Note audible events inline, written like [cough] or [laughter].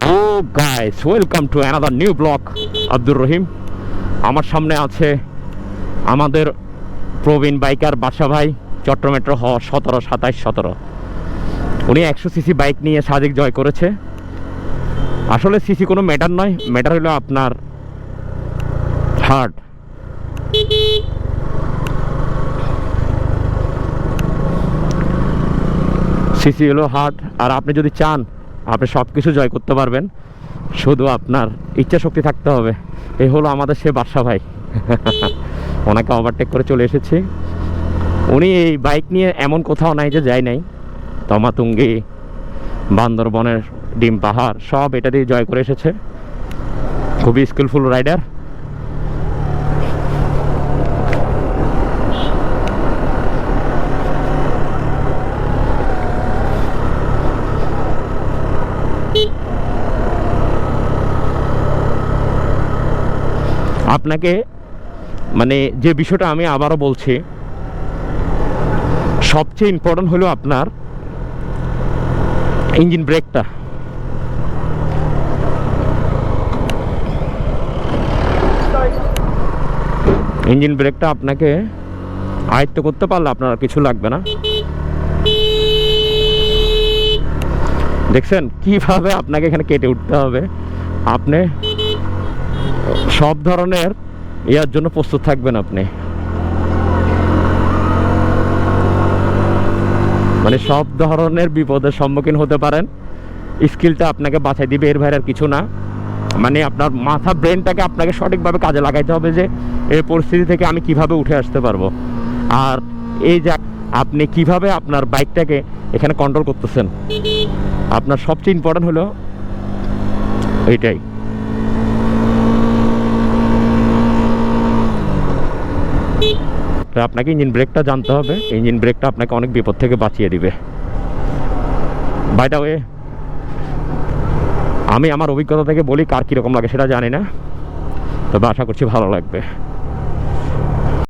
O guys welcome to another new blog Abdur Rahim আমার সামনে আছে আমাদের প্রবীণ বাইকার বাসা ভাই চট্টমেট্রো হ সতেরো, সাতাইশ, সতেরো। উনি একশো সিসি বাইক নিয়ে সাদিক জয় করেছে। আসলে সিসি কোনো ম্যাটার নয়। ম্যাটার হলো আপনার হার্ট সিসি হলো হার্ট আর আপনি যদি চান, আপনি সব কিছু জয় করতে পারবেন। শুধু আপনার ইচ্ছা শক্তি থাকতে হবে। এই হলো আমাদের সে বাদশা ভাই। [laughs] ওনাকে ওভারটেক করে চলে এসেছি। উনি এই বাইক নিয়ে এমন কোথাও নাই যে যায় নাই। তমাতুঙ্গি, বান্দরবনের ডিম পাহাড়, সব এটা দিয়ে জয় করে এসেছে। খুবই স্কিলফুল রাইডার আপনাকে মানে যে বিষয়টা আমি আবারও বলছি, সবচেয়ে ইম্পর্টেন্ট হলো আপনার ইঞ্জিন ব্রেকটা ইঞ্জিন ব্রেকটা আপনাকে আয়ত্ত করতে পারলে আপনার কিছু লাগবে না। দেখছেন? কীভাবে আপনাকে এখানে কেটে উঠতে হবে? আপনি সব ধরনের ইয়ার জন্য প্রস্তুত থাকবেন আপনি। মানে সব ধরনের বিপদের সম্মুখীন হতে পারেন। স্কিলটা আপনাকে বাঁচাই দিবে, এর বাইরে আর কিছু না। মানে আপনার মাথা, ব্রেনটাকে আপনাকে সঠিকভাবে কাজে লাগাইতে হবে যে, এই পরিস্থিতি থেকে আমি কীভাবে উঠে আসতে পারব। আর এই যে আপনি কীভাবে আপনার বাইকটাকে এখানে কন্ট্রোল করতেছেন। আপনার সবচেয়ে ইম্পর্টেন্ট হলো এইটাই তো আপনাকে ইঞ্জিন ব্রেকটা জানতে হবে। ইঞ্জিন ব্রেকটা আপনাকে অনেক বিপদ থেকে বাঁচিয়ে দিবে। বাইটা ওয়ে আমি আমার অভিজ্ঞতা থেকে বলি কার কীরকম লাগে সেটা জানি না। তবে আশা করছি ভালো লাগবে।